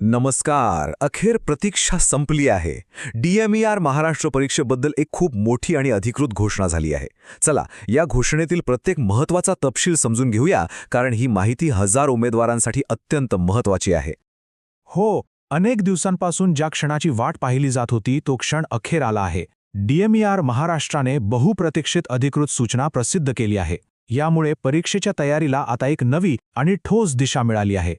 नमस्कार. अखेर प्रतीक्षा संपली आहे. डीएमईआर महाराष्ट्र परीक्षेबद्दल एक खूप मोठी आणि अधिकृत घोषणा झाली आहे. चला या घोषणेतील प्रत्येक महत्त्वाचा तपशील समजून घेऊया कारण ही माहिती हजार उमेदवारांसाठी अत्यंत महत्वाची आहे. हो अनेक दिवसांपासून ज्या क्षणाची वाट पाहिली जात होती तो क्षण अखेर आला आहे. डीएमईआर महाराष्ट्राने बहुप्रतीक्षित अधिकृत सूचना प्रसिद्ध केली आहे. यामुळे परीक्षेच्या तयारीला आता एक नवी आणि ठोस दिशा मिळाली आहे.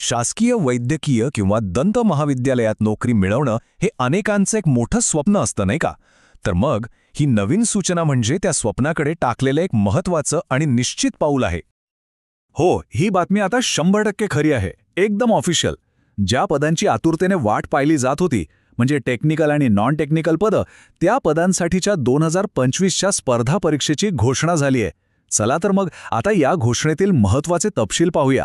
शासकीय वैद्यकीय किंवा दंत महाविद्यालयात नोकरी मिळवणं हे अनेकांचं एक मोठं स्वप्न असतं नाही का? तर मग ही नवीन सूचना म्हणजे त्या स्वप्नाकडे टाकलेलं एक महत्वाचं आणि निश्चित पाऊल आहे. हो ही बातमी आता शंभर टक्के खरी आहे. एकदम ऑफिशियल. ज्या पदांची आतुरतेने वाट पाहिली जात होती म्हणजे टेक्निकल आणि नॉन टेक्निकल पदं त्या पदांसाठीच्या दोन हजार पंचवीसच्या स्पर्धा परीक्षेची घोषणा झाली आहे चला तर मग आता या घोषणेतील महत्त्वाचे तपशील पाहूया.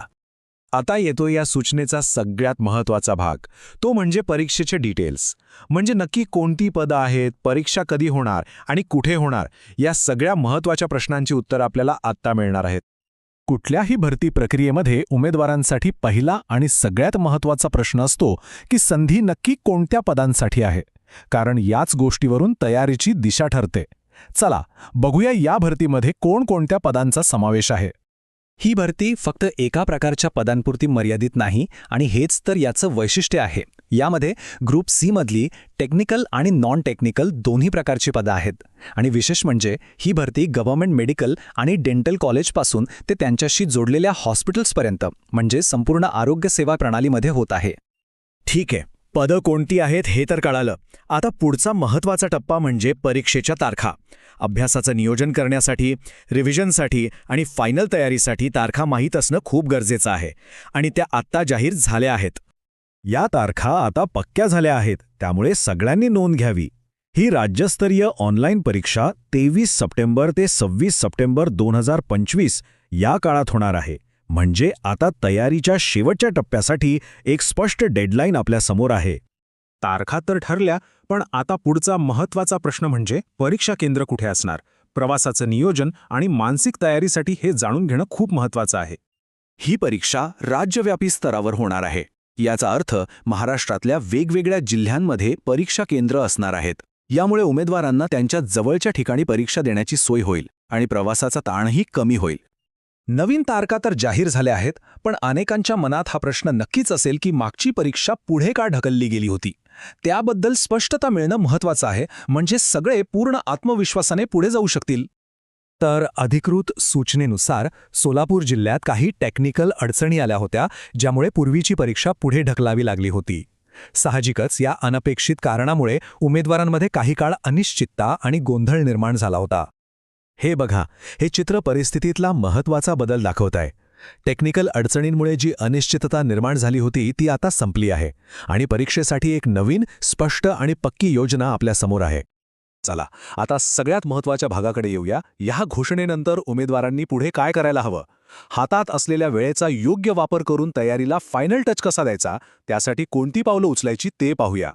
आता येतो या सूचनेचा सगळ्यात महत्त्वाचा भाग. तो म्हणजे परीक्षेचे डिटेल्स म्हणजे नक्की कोणती पदं आहेत परीक्षा कधी होणार आणि कुठे होणार या सगळ्या महत्त्वाच्या प्रश्नांची उत्तरं आपल्याला आत्ता मिळणार आहेत. कुठल्याही भरती प्रक्रियेमध्ये उमेदवारांसाठी पहिला आणि सगळ्यात महत्त्वाचा प्रश्न असतो की संधी नक्की कोणत्या पदांसाठी आहे. कारण याच गोष्टीवरून तयारीची दिशा ठरते. चला बघूया या भरतीमध्ये कोणकोणत्या पदांचा समावेश आहे. ही भरती फक्त एका प्रकारच्या पदांपुरती मर्यादित नाही आणि हेच तर याचं वैशिष्ट्य आहे. यामध्ये ग्रुप सीमधली टेक्निकल आणि नॉन टेक्निकल दोन्ही प्रकारची पदं आहेत. आणि विशेष म्हणजे ही भरती गव्हर्नमेंट मेडिकल आणि डेंटल कॉलेजपासून ते त्यांच्याशी जोडलेल्या हॉस्पिटल्सपर्यंत म्हणजे संपूर्ण आरोग्य सेवा प्रणालीमध्ये होत आहे. ठीक आहे. पदं कोणती आहेत हे तर कळालं. आता पुढचा महत्त्वाचा टप्पा म्हणजे परीक्षेच्या तारखा. अभ्यासाचं नियोजन करण्यासाठी रिव्हिजनसाठी आणि फायनल तयारीसाठी तारखा माहीत असणं खूप गरजेचं आहे. आणि त्या आत्ता जाहीर झाल्या आहेत. या तारखा आता पक्क्या झाल्या आहेत. त्यामुळे सगळ्यांनी नोंद घ्यावी. ही राज्यस्तरीय ऑनलाईन परीक्षा तेवीस सप्टेंबर ते सव्वीस सप्टेंबर दोन हजार पंचवीस या काळात होणार आहे. म्हणजे आता तयारीच्या शेवटच्या टप्प्यासाठी एक स्पष्ट डेडलाईन आपल्यासमोर आहे. तारखा तर ठरल्या पण आता पुढचा महत्त्वाचा प्रश्न म्हणजे परीक्षा केंद्र कुठे असणार? प्रवासाचं नियोजन आणि मानसिक तयारीसाठी हे जाणून घेणं खूप महत्त्वाचं आहे. ही परीक्षा राज्यव्यापी स्तरावर होणार आहे. याचा अर्थ महाराष्ट्रातल्या वेगवेगळ्या जिल्ह्यांमध्ये परीक्षा केंद्र असणार आहेत. यामुळे उमेदवारांना त्यांच्या जवळच्या ठिकाणी परीक्षा देण्याची सोय होईल आणि प्रवासाचा ताणही कमी होईल. नवीन तारका तर जाहीर झाल्या आहेत पण अनेकांच्या मनात हा प्रश्न नक्कीच असेल की मागची परीक्षा पुढे का ढकलली गेली होती? त्याबद्दल स्पष्टता मिळणं महत्वाचं आहे म्हणजे सगळे पूर्ण आत्मविश्वासाने पुढे जाऊ शकतील. तर अधिकृत सूचनेनुसार सोलापूर जिल्ह्यात काही टेक्निकल अडचणी आल्या होत्या ज्यामुळे पूर्वीची परीक्षा पुढे ढकलावी लागली होती. साहजिकच या अनपेक्षित कारणामुळे उमेदवारांमध्ये काही काळ अनिश्चितता आणि गोंधळ निर्माण झाला होता. हे बघा हे चित्र परिस्थितीतला महत्त्वाचा बदल दाखवत आहे टेक्निकल अडचणींमुळे जी अनिश्चितता निर्माण झाली होती ती आता संपली आहे आणि परीक्षेसाठी एक नवीन स्पष्ट आणि पक्की योजना आपल्यासमोर आहे. चला आता सगळ्यात महत्त्वाच्या भागाकडे येऊया. या घोषणेनंतर उमेदवारांनी पुढे काय करायला हवं? हातात असलेल्या वेळेचा योग्य वापर करून तयारीला फायनल टच कसा द्यायचा? त्यासाठी कोणती पावलं उचलायची ते पाहूया.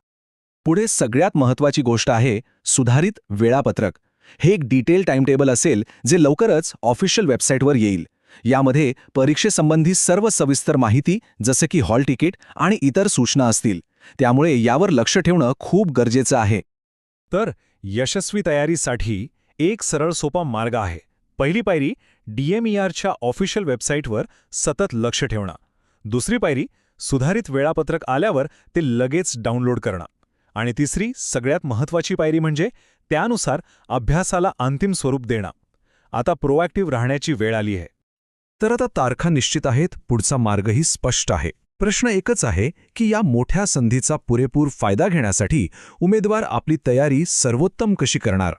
पुढे सगळ्यात महत्वाची गोष्ट आहे सुधारित वेळापत्रक. हे एक डिटेल टाइमटेबल असेल जे लवकरच ऑफिशियल वेबसाईटवर येईल. यामध्ये परीक्षेसंबंधी सर्व सविस्तर माहिती जसे की हॉल तिकीट आणि इतर सूचना असतील. त्यामुळे यावर लक्ष ठेवणं खूप गरजेचं आहे. तर यशस्वी तयारीसाठी एक सरळ सोपा मार्ग आहे. पहिली पायरी डीएमईआरच्या ऑफिशियल वेबसाईटवर सतत लक्ष ठेवणं. दुसरी पायरी सुधारित वेळापत्रक आल्यावर ते लगेच डाउनलोड करणं. आणि तिसरी सगळ्यात महत्त्वाची पायरी म्हणजे त्यानुसार अभ्यासाला अंतिम स्वरूप देणं. आता प्रोॲक्टिव्ह राहण्याची वेळ आली आहे. तर आता तारखा निश्चित आहेत पुढचा मार्गही स्पष्ट आहे. प्रश्न एकच आहे की या मोठ्या संधीचा पुरेपूर फायदा घेण्यासाठी उमेदवार आपली तयारी सर्वोत्तम कशी करणार?